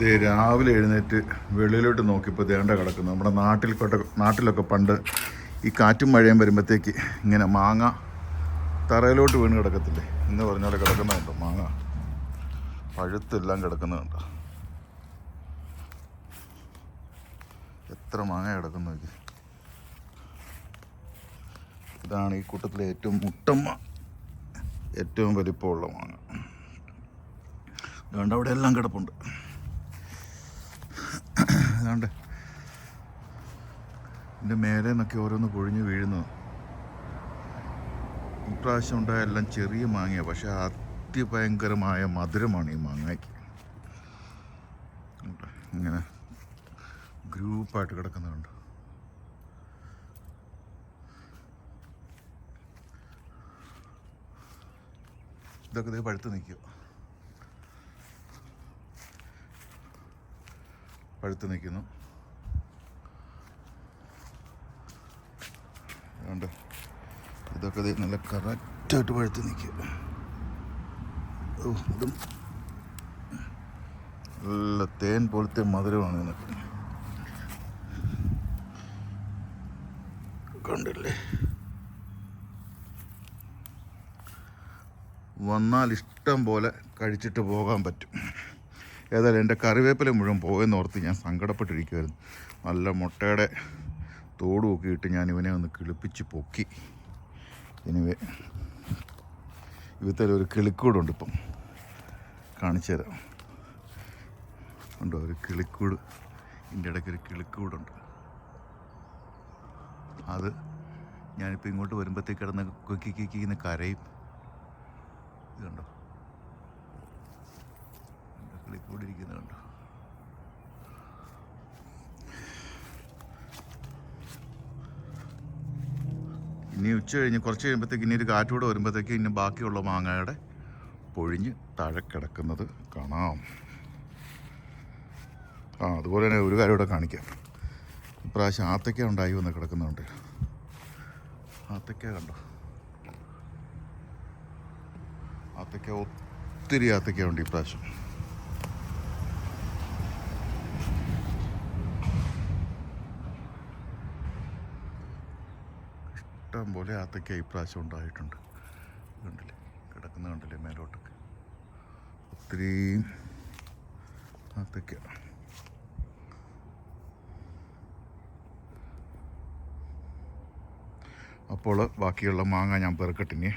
ദേ രാവിലെ എഴുന്നേറ്റ് വെളിയിലോട്ട് നോക്കിയപ്പോൾ ദേണ്ട കിടക്കുന്നു നമ്മുടെ നാട്ടിൽ നാട്ടിലൊക്കെ പണ്ട് ഈ കാറ്റും മഴയും വരുമ്പോഴത്തേക്ക് ഇങ്ങനെ മാങ്ങ തറയിലോട്ട് വീണ് കിടക്കത്തില്ലേ? ഇന്ന് പറഞ്ഞ പോലെ കിടക്കുന്നുണ്ടോ മാങ്ങ. പഴുത്തെല്ലാം കിടക്കുന്നുണ്ട് എത്ര മാങ്ങ കിടക്കുന്നു ഇത്? ഇതാണ് ഈ കൂട്ടത്തിലെ ഏറ്റവും മുട്ടമ്മ ഏറ്റവും വലിപ്പമുള്ള മാങ്ങ. അതുകൊണ്ട് അവിടെ എല്ലാം കിടപ്പുണ്ട്. അതുകൊണ്ട് എന്റെ മേലെ നിന്നൊക്കെ ഓരോന്ന് പൊഴിഞ്ഞ് വീഴുന്നു. ഇപ്രാവശ്യം ഉണ്ടായ എല്ലാം ചെറിയ മാങ്ങയാണ് പക്ഷെ അതിഭയങ്കരമായ മധുരമാണ് ഈ മാങ്ങയ്ക്ക്? ഇങ്ങനെ ഗ്രൂപ്പായിട്ട് കിടക്കുന്നുണ്ട് ഇതൊക്കെ പഴുത്ത് നിൽക്കുക പഴുത്ത് നിൽക്കുന്നു. അതുകൊണ്ട് ഇതൊക്കെ നല്ല കറക്റ്റായിട്ട് പഴുത്ത് നിൽക്കുക. ഓ ഇതും നല്ല തേൻ പോലത്തെ മധുരമാണ് ഇതിനൊക്കെ കണ്ടില്ലേ? വന്നാൽ ഇഷ്ടം പോലെ കഴിച്ചിട്ട് പോകാൻ പറ്റും. ഏതായാലും എന്റെ കറിവേപ്പില മുഴുവൻ പോയെന്ന് ഓർത്ത് ഞാൻ സങ്കടപ്പെട്ടിരിക്കുമായിരുന്നു നല്ല മുട്ടയുടെ തോടും ഒക്കെ ഇട്ട് ഞാൻ ഇവനെ ഒന്ന് കിളിപ്പിച്ച് പൊക്കി. ഇനിവേ ഇവത്തിൽ ഒരു കിളിക്കൂടുണ്ട് ഇപ്പം. കാണിച്ചു തരാം. ഉണ്ടോ ഒരു കിളിക്കൂട്. ഇതിന്റെ ഇടയ്ക്ക് ഒരു കിളിക്കൂടുണ്ട്. അത് ഞാനിപ്പോൾ ഇങ്ങോട്ട് വരുമ്പോഴത്തേക്ക് കിടന്ന് കൊക്കി കിക്കിന്ന് കരയും ഇത് കണ്ടോ കണ്ടോ ഇനി ഉച്ച കഴിഞ്ഞ് കുറച്ച് കഴിയുമ്പോഴത്തേക്ക് ഇനി ഒരു കാറ്റൂടെ വരുമ്പോഴത്തേക്ക് ഇനി ബാക്കിയുള്ള മാങ്ങയുടെ പൊഴിഞ്ഞ് താഴെ കിടക്കുന്നത് കാണാം. ആ അതുപോലെ തന്നെ ഒരു കാര്യം ഇവിടെ കാണിക്കാം. ഇപ്രാവശ്യം ആത്തയ്ക്ക ഉണ്ടായി വന്ന് കിടക്കുന്നുണ്ട്. ആത്തയ്ക്ക കണ്ടോ? ആത്തയ്ക്ക ഒത്തിരി ആത്തയ്ക്ക ഉണ്ട് ഇപ്രാവശ്യം. ഇഷ്ടം പോലെ ആത്തയ്ക്ക ഇപ്രാവശ്യം ഉണ്ടായിട്ടുണ്ട്. കണ്ടില്ലേ? കിടക്കുന്ന കണ്ടില്ലേ മേലോട്ടൊക്കെ? ഒത്തിരി ആത്തയ്ക്ക അപ്പോൾ ബാക്കിയുള്ള മാങ്ങ ഞാൻ പെറുക്കട്ടിനെ